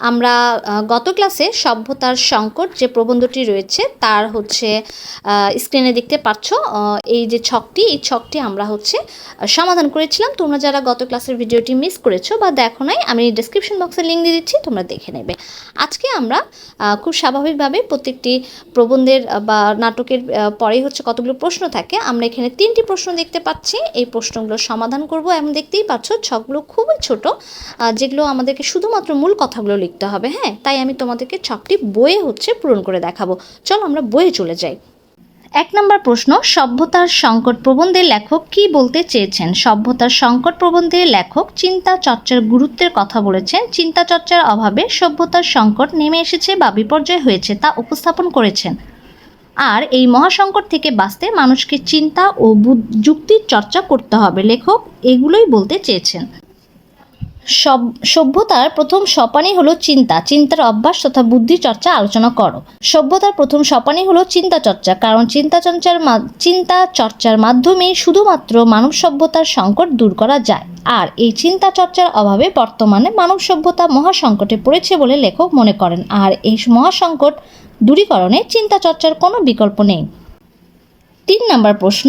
আমরা গত ক্লাসে সভ্যতার সংকট যে প্রবন্ধটি রয়েছে, তার হচ্ছে স্ক্রিনে দেখতে পাচ্ছ এই যে ছকটি, এই ছকটি আমরা হচ্ছে সমাধান করেছিলাম। তোমরা যারা গত ক্লাসের ভিডিওটি মিস করেছ বা দেখো নাই, আমি ডিসক্রিপশন বক্সে লিঙ্ক দিয়ে দিচ্ছি, তোমরা দেখে নেবে। আজকে আমরা খুব স্বাভাবিকভাবে প্রত্যেকটি প্রবন্ধের বা নাটকের পরেই হচ্ছে কতগুলো প্রশ্ন থাকে, আমরা এখানে তিনটি প্রশ্ন দেখতে পাচ্ছি। এই প্রশ্নগুলো সমাধান করব এবং দেখতেই পাচ্ছ, ছকগুলো খুবই ছোট যেগুলো আমাদেরকে শুধুমাত্র মূল কথাগুলো লিখতে হবে হ্যাঁ? তাই আমি তোমাদেরকে ছকটি বইয়ে হচ্ছে পূরণ করে দেখাবো। চলো আমরা বইয়ে চলে যাই। এক নম্বর প্রশ্ন, সভ্যতার সংকট প্রবন্ধের লেখক কি বলতে চেয়েছেন? সভ্যতার সংকট প্রবন্ধের লেখক চিন্তা চর্চার গুরুত্বের কথা বলেছেন। চিন্তা চর্চার অভাবে সভ্যতার সংকট নেমে এসেছে বা বিপর্যয় হয়েছে তা উপস্থাপন করেছেন। আর এই মহাসংকট থেকে বাঁচতে মানুষকে চিন্তা ও যুক্তির চর্চা করতে হবে। লেখক এগুলোই বলতে চেয়েছেন। সব, সভ্যতার প্রথম সোপানই হলো চিন্তা, চিন্তার অভ্যাস তথা বুদ্ধি চর্চা আলোচনা করো। সভ্যতার প্রথম সোপানই হলো চিন্তা চর্চা, কারণ চিন্তা চর্চার চিন্তা চর্চার মাধ্যমেই শুধুমাত্র মানব সভ্যতার সংকট দূর করা যায়। আর এই চিন্তা চর্চার অভাবে বর্তমানে মানব সভ্যতা মহাসংকটে পড়েছে বলে লেখক মনে করেন। আর এই মহাসংকট দূরীকরণে চিন্তা চর্চার কোনো বিকল্প নেই। তিন নম্বর প্রশ্ন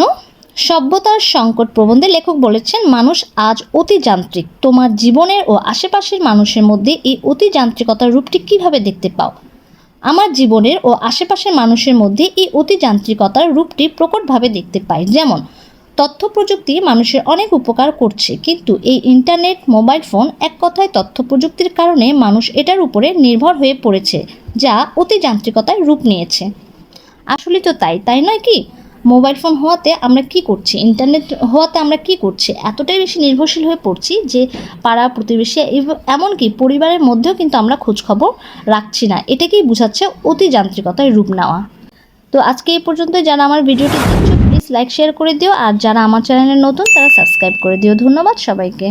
সভ্যতার সংকট প্রবন্ধে লেখক বলেছেন, মানুষ আজ অতি যান্ত্রিক তোমার জীবনের ও আশেপাশের মানুষের মধ্যে এই অতি যান্ত্রিকতার রূপটি কীভাবে দেখতে পাও? আমার জীবনের ও আশেপাশের মানুষের মধ্যে এই অতি যান্ত্রিকতার রূপটি প্রকটভাবে দেখতে পাই। যেমন, তথ্য প্রযুক্তি মানুষের অনেক উপকার করছে, কিন্তু এই ইন্টারনেট, মোবাইল ফোন এক কথায় তথ্য প্রযুক্তির কারণে মানুষ এটার উপরে নির্ভর হয়ে পড়েছে, যা অতি যান্ত্রিকতায় রূপ নিয়েছে। আসলে তো তাই তাই নয় কি? মোবাইল ফোন হওয়াতে আমরা কি করছি? ইন্টারনেট হওয়াতে আমরা কি করছি? এতটাই বেশি নির্ভরশীল হয়ে পড়ছি যে পাড়া প্রতিবেশী এমনকি পরিবারের মধ্যেও কিন্তু আমরা খোঁজখবর রাখছি না। এটাকেই বোঝাচ্ছে অতি যান্ত্রিকতায় রূপ নেওয়া। তো আজকে এই পর্যন্ত যারা আমার ভিডিওটি দেখছ প্লিজ লাইক শেয়ার করে দিও। আর যারা আমার চ্যানেলে নতুন, তারা সাবস্ক্রাইব করে দিও। ধন্যবাদ সবাইকে।